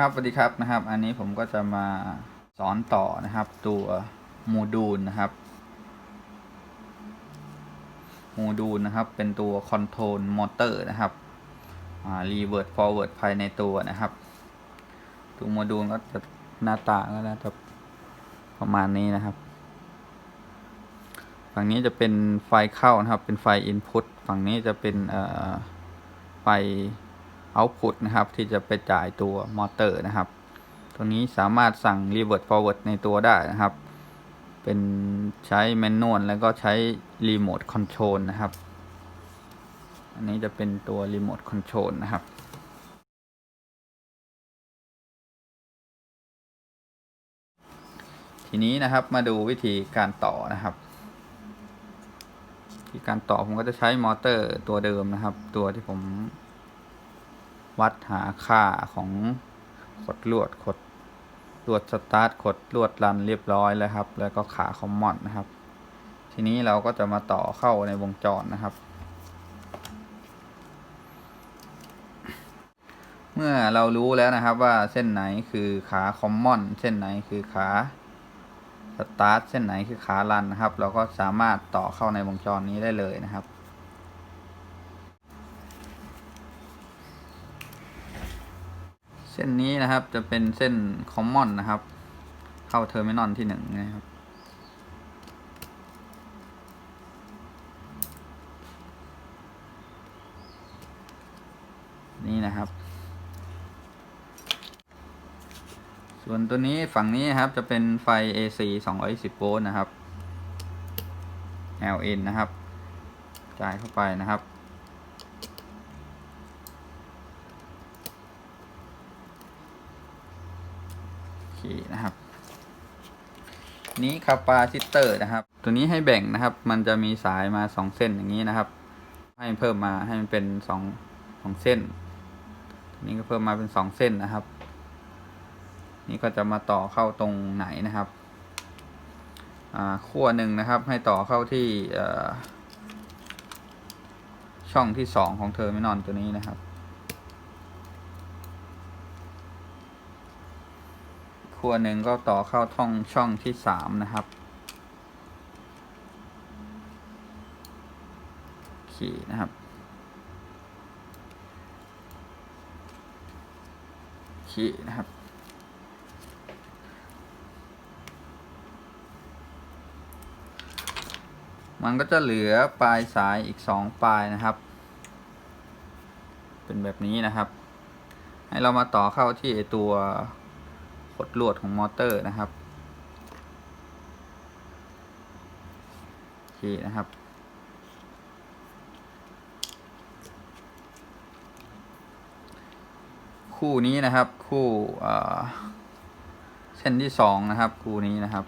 ครับสวัสดีครับนะครับ อันนี้ผมก็จะมาสอนต่อนะครับ ตัวโมดูลนะครับโมดูลนะครับ เป็นตัวคอนโทรลมอเตอร์นะครับรีเวิร์ดฟอร์เวิร์ดภายในตัวนะครับ ตัวโมดูลก็จะหน้าตาก็จะประมาณนี้นะครับฝั่งนี้จะเป็นไฟเข้านะครับ เป็นไฟ Input ฝั่งนี้จะเป็นเอ่อไฟ Output นะครับ ที่จะไปจ่ายตัวมอเตอร์นะครับ ตัวนี้สามารถสั่ง Revert Forward ในตัวได้นะครับ เป็นใช้แมนนวลแล้วก็ใช้รีโมทคอนโทรลนะครับ อันนี้จะเป็นตัวรีโมทคอนโทรลนะครับทีนี้นะครับมาดูวิธีการต่อนะครับวิธีการต่อผมก็จะใช้มอเตอร์ตัวเดิมนะครับ ตัวที่ผม วัดหาค่าของขดลวดขดลวดสตาร์ทขดลวดรันเรียบร้อยแล้วครับ แล้วก็ขาคอมมอนนะครับ ทีนี้เราก็จะมาต่อเข้าในวงจรนะครับ เมื่อเรารู้แล้วนะครับว่าเส้นไหนคือขาคอมมอนเส้นไหนคือขาสตาร์ทเส้นไหนคือขารันนะครับ เราก็สามารถต่อเข้าในวงจรนี้ได้เลยนะครับ เส้นนี้นะครับจะเป็นเส้นคอมมอนนะครับ เข้าเทอร์มินอลที่หนึ่งนะครับ นี่นะครับ ส่วนตัวนี้ฝั่งนี้นะครับจะเป็นไฟ AC 210โวลต์นะครับ LN นะครับ จ่ายเข้าไปนะครับ โอเค นะครับ นี้คาปาซิเตอร์นะครับ ตัวนี้ให้แบ่งนะครับ มันจะมีสายมาสองเส้นอย่างนี้นะครับ ให้เพิ่มมาให้มันเป็นสองสองเส้นตัวนี้ก็เพิ่มมาเป็นสองเส้นนะครับ นี่ก็จะมาต่อเข้าตรงไหนนะครับอ่าขั้วหนึ่งนะครับ ให้ต่อเข้าที่ช่องที่สองของเทอร์มินอลตัวนี้นะครับ ขั้วหนึ่งก็ต่อเข้าท่องช่องที่สามนะครับขีนะครับ ขีนะครับ มันก็จะเหลือปลายสายอีกสองปลายนะครับ เป็นแบบนี้นะครับ ให้เรามาต่อเข้าที่ตัว ขดลวดของมอเตอร์นะครับโอเคนะครับ คู่นี้นะครับคู่เอ่อเส้นที่สองนะครับ คู่นี้นะครับ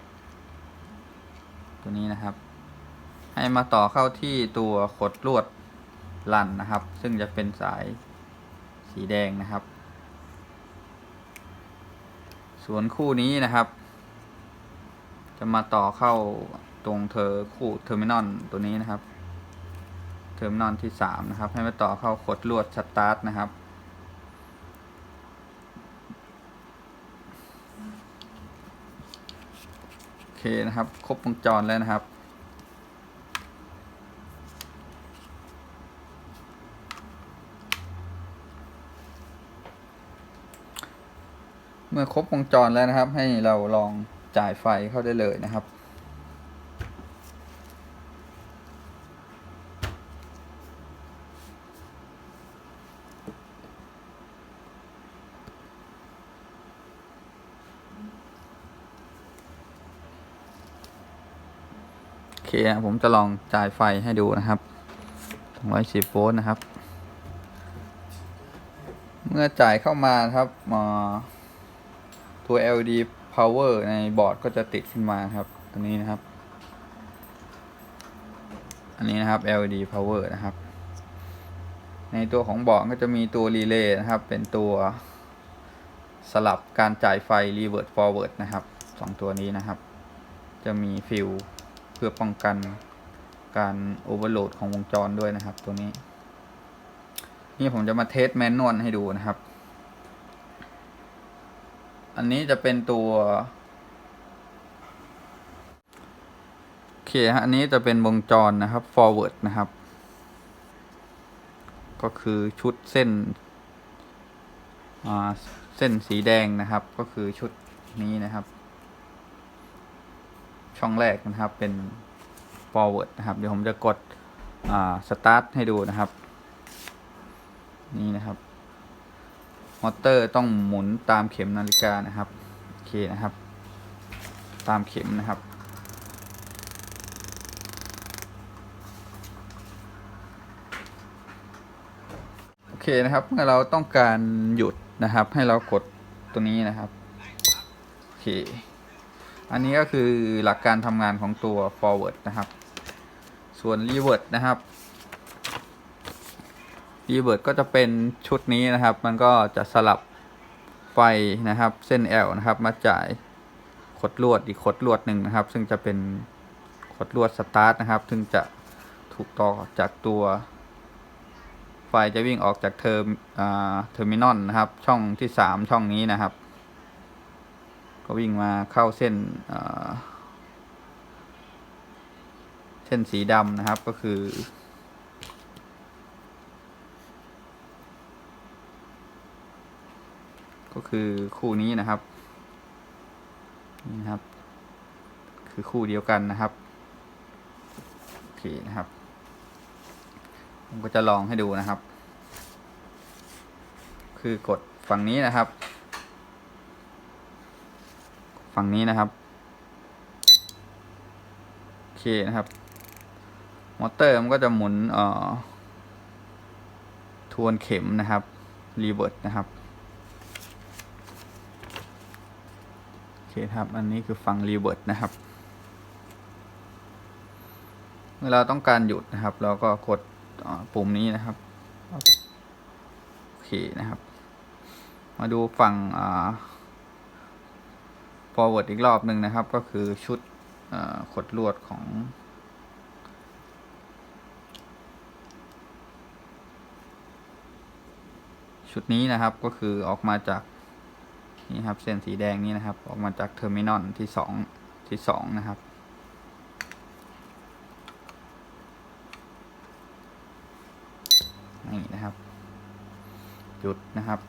ตัวนี้นะครับ ให้มาต่อเข้าที่ตัวขดลวดลันนะครับ ซึ่งจะเป็นสายสีแดงนะครับ ส่วนคู่นี้นะครับ จะมาต่อเข้าตรงเธอคู่เทอร์มินอลตัวนี้นะครับ เทอร์มินอลที่สามนะครับ ให้มาต่อเข้าขดลวดสตาร์ทนะครับ โอเคนะครับ ครบวงจรแล้วนะครับ มื่อครบวงจรแล้วนะครับ ให้เราลองจ่ายไฟเข้าได้เลยนะครับ โอเคนะผมจะลองจ่ายไฟให้ดูนะครับ210โวลต์นะครับ เมื่อจ่ายเข้ามาครับมา ตัว LED power ในบอร์ดก็จะติดขึ้นมาครับตัวนี้นะครับ อันนี้นะครับ LED power นะครับ ในตัวของบอร์ดก็จะมีตัวรีเลย์นะครับ เป็นตัวสลับการจ่ายไฟ reverse forward นะครับสองตัวนี้นะครับ จะมีฟิลเพื่อป้องกันการโอเวอร์โหลดของวงจรด้วยนะครับ ตัวนี้ นี่ผมจะมาเทสแมนนวลให้ดูนะครับ อันนี้จะเป็นตัวโอเคฮะอันนี้จะเป็นวงจรนะครับ forward นะครับ ก็คือชุดเส้นเส้นสีแดงนะครับ ก็คือชุดนี้นะครับ ช่องแรกนะครับเป็น forward นะครับ เดี๋ยวผมจะกด start ให้ดูนะครับ นี่นะครับ อเตอร์ต้องหมุนตามเข็มนาฬิกานะครับโอเคนะครับ ตามเข็มนะครับโอเคนะครับเมื่อเราต้องการหยุดนะครับ ให้เรากดตัวนี้นะครับโอเคอันนี้ก็คือหลักการทำงานของตัว forward นะครับ ส่วน reverse นะครับ reverse ก็จะเป็นชุดนี้นะครับ มันก็จะสลับไฟนะครับ เส้น L นะครับ มาจ่ายขดลวดอีกขดลวดหนึ่งนะครับ ซึ่งจะเป็นขดลวดสตาร์ทนะครับ ซึ่งจะถูกต่อจากตัวไฟจะวิ่งออกจากเทอร์เทอร์มินอลนะครับ ช่องที่สามช่องนี้นะครับ ก็วิ่งมาเข้าเส้นเส้นสีดำนะครับก็คือ ก็คือคู่นี้นะครับนี่นะครับ คือคู่เดียวกันนะครับโอเคนะครับผมก็จะลองให้ดูนะครับ คือกดฝั่งนี้นะครับ ฝั่งนี้นะครับโอเคนะครับ มอเตอร์มันก็จะหมุนเอ่อทวนเข็มนะครับรีเวิร์สนะครับ โอเคครับ อันนี้คือฝั่งรีเวิร์สนะครับเมื่อเราต้องการหยุดนะครับ เราก็กดปุ่มนี้นะครับ โอเคนะครับ มาดูฝั่งอ่า forward อีกรอบหนึ่งนะครับ ก็คือชุดขดลวดของชุดนี้นะครับก็คือออกมาจาก นี่ครับเส้นสีแดงนี้นะครับ ออกมาจากเทอร์มินอลที่สองที่สองนะครับนี่นะครับ จุดนะครับ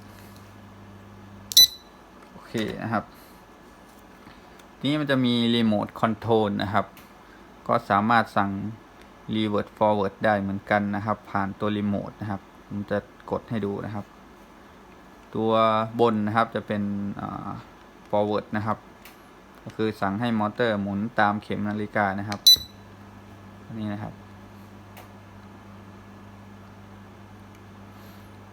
โอเคนะครับทีนี้มันจะมีรีโมทคอนโทรลนะครับ ก็สามารถสั่ง reverse forward ได้เหมือนกันนะครับ ผ่านตัวรีโมทนะครับผมจะกดให้ดูนะครับ ตัวบนนะครับจะเป็น forward นะครับ ก็คือสั่งให้มอเตอร์หมุนตามเข็มนาฬิกานะครับนี่นะครับ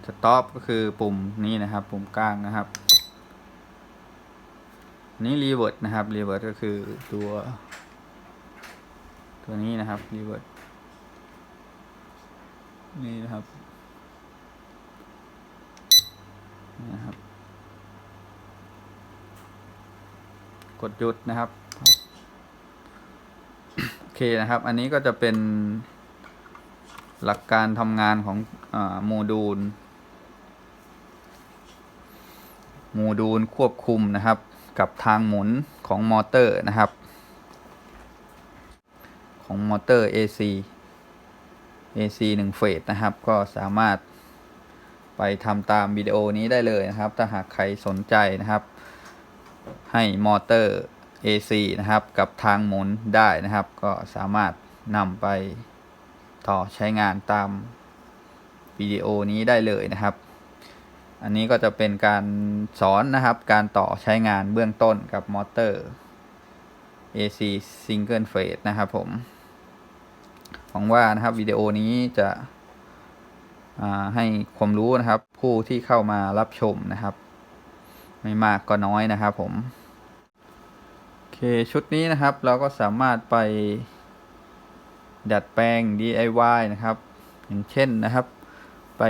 stop ก็คือปุ่มนี้นะครับ ปุ่มกลางนะครับนนี้ reverse นะครับ reverse ก็คือตัว ตัวนี้นะครับ reverse นี่นะครับ นะครับ กดหยุดนะครับ โอเคนะครับ อันนี้ก็จะเป็นหลักการทำงานของอโมดูล โมดูลควบคุมนะครับ กับทางหมุนของมอเตอร์นะครับ ของมอเตอร์ AC AC 1เฟสนะครับ ก็สามารถ ไปทำตามวิดีโอนี้ได้เลยนะครับ ถ้าหากใครสนใจนะครับ ให้มอเตอร์ AC นะครับ กับทางหมุนได้นะครับ ก็สามารถนำไปต่อใช้งานตามวิดีโอนี้ได้เลยนะครับ อันนี้ก็จะเป็นการสอนนะครับ การต่อใช้งานเบื้องต้นกับมอเตอร์ AC Single Phase นะครับผม หวังว่านะครับวิดีโอนี้จะ ให้ความรู้นะครับ ผู้ที่เข้ามารับชมนะครับ ไม่มากก็น้อยนะครับผมโอเคชุดนี้นะครับเราก็สามารถไปดัดแปลง DIY นะครับ อย่างเช่นนะครับ ไป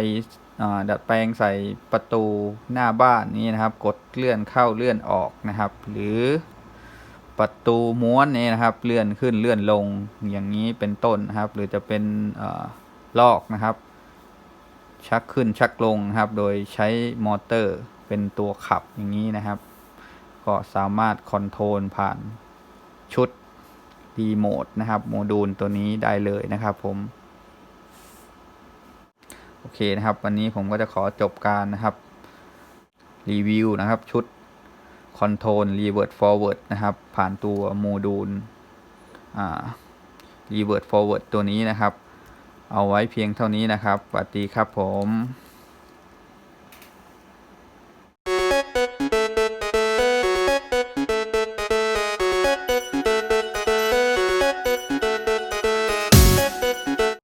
ดัดแปลงใส่ประตูหน้าบ้านนี้นะครับ กดเลื่อนเข้าเลื่อนออกนะครับ หรือประตูม้วนนี้นะครับ เลื่อนขึ้นเลื่อนลงอย่างนี้เป็นต้นนะครับ หรือจะเป็นอลอกนะครับ ชักขึ้นชักลงนะครับ โดยใช้มอเตอร์เป็นตัวขับอย่างนี้นะครับ ก็สามารถคอนโทรลผ่านชุดรีโมทนะครับ โมดูลตัวนี้ได้เลยนะครับผม โอเคนะครับ วันนี้ผมก็จะขอจบการนะครับ รีวิวนะครับชุดคอนโทรลรีเวิร์ดฟอร์เวิร์ดนะครับ ผ่านตัวโมดูลอ่ารีเวิร์ดฟอร์เวิร์ดตัวนี้นะครับ เอาไว้เพียงเท่านี้นะครับสวัสดีครับผม